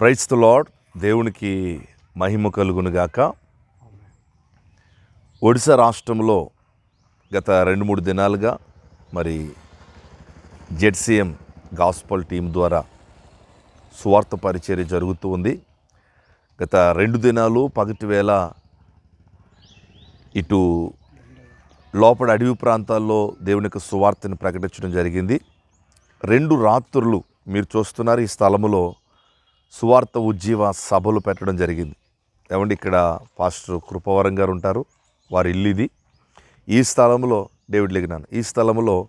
Price the lord దేవునికి మహిమ కలుగునుగాక. ఒడిశా రాష్ట్రంలో గత రెండు మూడు దినాలుగా మరి జెడ్సీఎం గాస్పల్ టీం ద్వారా స్వార్థ పరిచర్య జరుగుతూ ఉంది. గత రెండు దినాలు పగటి వేళ ఇటు లోపల అడవి ప్రాంతాల్లో దేవుని యొక్క సువార్తను ప్రకటించడం జరిగింది. రెండు రాత్రులు మీరు చూస్తున్నారు ఈ స్థలములో సువార్త ఉజ్జీవ సభలు పెట్టడం జరిగింది. ఏమండి ఇక్కడ పాస్టర్ కృపవరం గారు ఉంటారు. వారి ఇల్లు ఇది. ఈ స్థలంలో డేవిడ్ లెగినాను ఈ స్థలంలో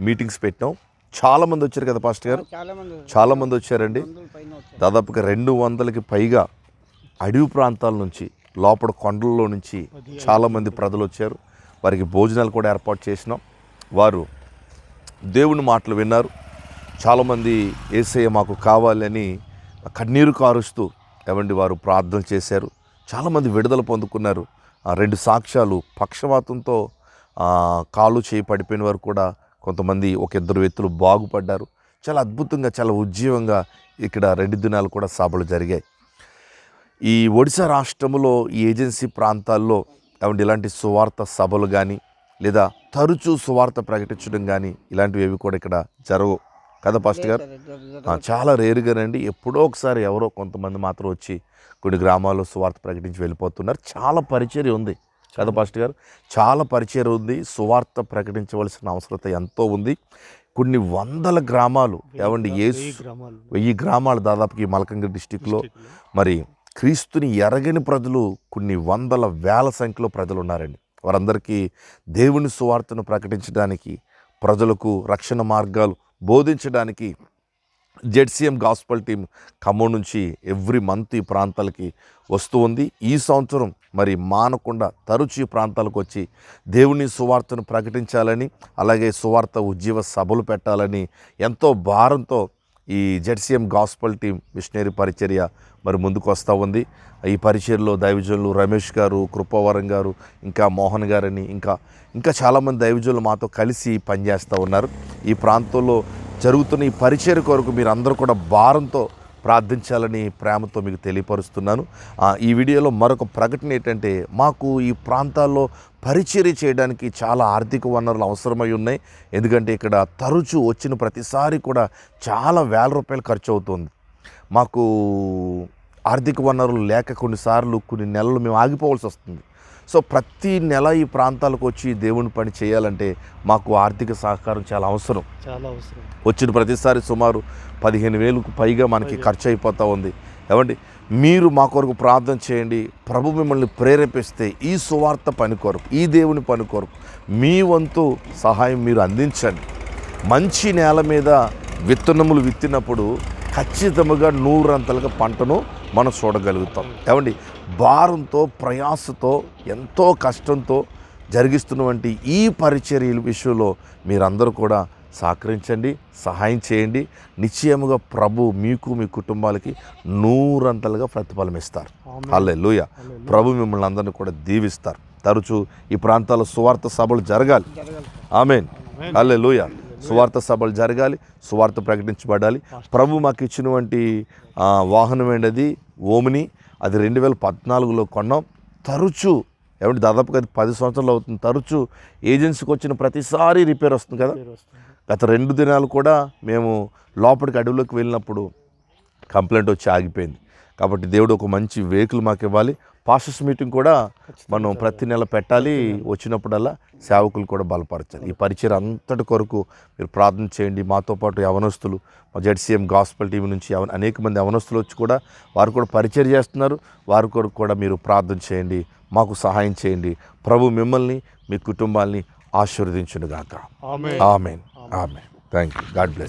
మీటింగ్స్ పెట్టాం. చాలామంది వచ్చారు కదా పాస్టర్ గారు? చాలా మంది చాలామంది వచ్చారండి. దాదాపుగా రెండు వందలకి పైగా అడవి ప్రాంతాల నుంచి లోపల కొండల్లో నుంచి చాలామంది ప్రజలు వచ్చారు. వారికి భోజనాలు కూడా ఏర్పాటు చేసినాం. వారు దేవుని మాటలు విన్నారు. చాలామంది ఏసయ్య మాకు కావాలని కన్నీరు కారుస్తూ ఏమండి వారు ప్రార్థన చేశారు. చాలామంది విడుదల పొందుకున్నారు. ఆ రెండు సాక్ష్యాలు పక్షవాతంతో కాలు చేయి పడిపోయిన వారు కూడా కొంతమంది ఒక ఇద్దరు వ్యక్తులు బాగుపడ్డారు. చాలా అద్భుతంగా చాలా ఉజ్జీవంగా ఇక్కడ రెండు దినాలు కూడా సభలు జరిగాయి. ఈ ఒడిశా రాష్ట్రంలో ఈ ఏజెన్సీ ప్రాంతాల్లో ఏమంటే ఇలాంటి సువార్త సభలు కానీ లేదా తరచూ సువార్త ప్రకటించడం కానీ ఇలాంటివి ఏవి కూడా ఇక్కడ జరగవు. కదా పాస్టర్ గారు? చాలా రేరుగానండి ఎప్పుడో ఒకసారి ఎవరో కొంతమంది మాత్రం వచ్చి కొన్ని గ్రామాల్లో సువార్త ప్రకటించి వెళ్ళిపోతున్నారు. చాలా పరిచర్య ఉంది కదా పాస్టర్ గారు? చాలా పరిచయం ఉంది. సువార్త ప్రకటించవలసిన అవసరత ఎంతో ఉంది. కొన్ని వందల గ్రామాలు ఏమండి ఏ వెయ్యి గ్రామాలు దాదాపుకి మలకంగిరి డిస్టిక్లో. మరి క్రీస్తుని ఎరగని ప్రజలు కొన్ని వందల వేల సంఖ్యలో ప్రజలు ఉన్నారండి. వారందరికీ దేవుని సువార్తను ప్రకటించడానికి ప్రజలకు రక్షణ మార్గాలు బోధించడానికి జెడ్సీఎం గాస్పల్ టీం ఖమ్మం నుంచి ఎవ్రీ మంత్ ఈ ప్రాంతాలకి వస్తూ ఉంది. ఈ సంవత్సరం మరి మానకుండా తరచు ఈ ప్రాంతాలకు వచ్చి దేవుని సువార్తను ప్రకటించాలని అలాగే సువార్త ఉజ్జీవ సభలు పెట్టాలని ఎంతో భారంతో ఈ జెడ్సీఎం గాస్పల్ టీం మిషనరీ పరిచర్య మరి ముందుకు వస్తూ ఉంది. ఈ పరిచర్లో దైవజనులు రమేష్ గారు కృపవరం గారు ఇంకా మోహన్ గారని ఇంకా ఇంకా చాలామంది దైవజనులు మాతో కలిసి పనిచేస్తూ ఉన్నారు. ఈ ప్రాంతంలో జరుగుతున్న ఈ పరిచర్ కొరకు మీరు అందరూ కూడా భారంతో ప్రార్థించాలని ప్రేమతో మీకు తెలియపరుస్తున్నాను. ఈ వీడియోలో మరొక ప్రకటన ఏంటంటే మాకు ఈ ప్రాంతాల్లో పరిచర్య చేయడానికి చాలా ఆర్థిక వనరులు అవసరమై ఉన్నాయి. ఎందుకంటే ఇక్కడ తరచూ వచ్చిన ప్రతిసారి కూడా చాలా వేల రూపాయలు ఖర్చు అవుతుంది. మాకు ఆర్థిక వనరులు లేక కొన్నిసార్లు కొన్ని నెలలు మేము ఆగిపోవాల్సి వస్తుంది. సో ప్రతి నెల ఈ ప్రాంతాలకు వచ్చి దేవుని పని చేయాలంటే మాకు ఆర్థిక సహకారం చాలా అవసరం. చాలా అవసరం. వచ్చిన ప్రతిసారి సుమారు పదిహేను వేలకు పైగా మనకి ఖర్చు అయిపోతూ ఉంది. ఏమండి? మీరు మా కొరకు ప్రార్థన చేయండి. ప్రభు మిమ్మల్ని ప్రేరేపిస్తే ఈ సువార్త పని కొరకు ఈ దేవుని పని కొరకు మీ వంతు సహాయం మీరు అందించండి. మంచి నేల మీద విత్తనములు విత్తినప్పుడు ఖచ్చితంగా నూరంతలుగా పంటను మనం చూడగలుగుతాం. ఏమండి? భారంతో ప్రయాసతో ఎంతో కష్టంతో జరిగిస్తున్నటువంటి ఈ పరిచర్యల విషయంలో మీరందరూ కూడా సహకరించండి సహాయం చేయండి. నిశ్చయముగా ప్రభు మీకు మీ కుటుంబాలకి నూరంతలుగా ప్రతిఫలం ఇస్తారు. అల్లే లూయ ప్రభు మిమ్మల్ని అందరినీ కూడా దీవిస్తారు. తరచూ ఈ ప్రాంతాల్లో సువార్త సభలు జరగాలి. జరగాలి. ఆమెన్. అల్లే లూయ సువార్త సభలు జరగాలి సువార్త ప్రకటించబడాలి. ప్రభు మాకు ఇచ్చినటువంటి వాహనం ఏంటది? ఓమిని. అది రెండు వేల పద్నాలుగులో కొన్నాం. తరచూ ఏమంటే దాదాపుగా అది పది సంవత్సరాలు అవుతుంది. తరచూ ఏజెన్సీకి వచ్చిన ప్రతిసారి రిపేర్ వస్తుంది కదా? గత రెండు దినాలు కూడా మేము లోపలికి అడవిలోకి వెళ్ళినప్పుడు కంప్లైంట్ వచ్చి ఆగిపోయింది. కాబట్టి దేవుడు ఒక మంచి వెహికల్ మాకు ఇవ్వాలి. పాస్టర్స్ మీటింగ్ కూడా మనం ప్రతి నెల పెట్టాలి. వచ్చినప్పుడల్లా సేవకులు కూడా బలపరచాలి. ఈ పరిచయం అంతటి కొరకు మీరు ప్రార్థన చేయండి. మాతో పాటు యవనస్తులు మా జెడ్సీఎం గాస్పల్ టీవీ నుంచి అనేక మంది యవనస్తులు వచ్చి కూడా వారు కూడా పరిచయం చేస్తున్నారు. వారి కొరకు కూడా మీరు ప్రార్థన చేయండి. మాకు సహాయం చేయండి. ప్రభు మిమ్మల్ని మీ కుటుంబాల్ని ఆశీర్వదించునుగాక. ఆమె amen. Amen. Thank you God bless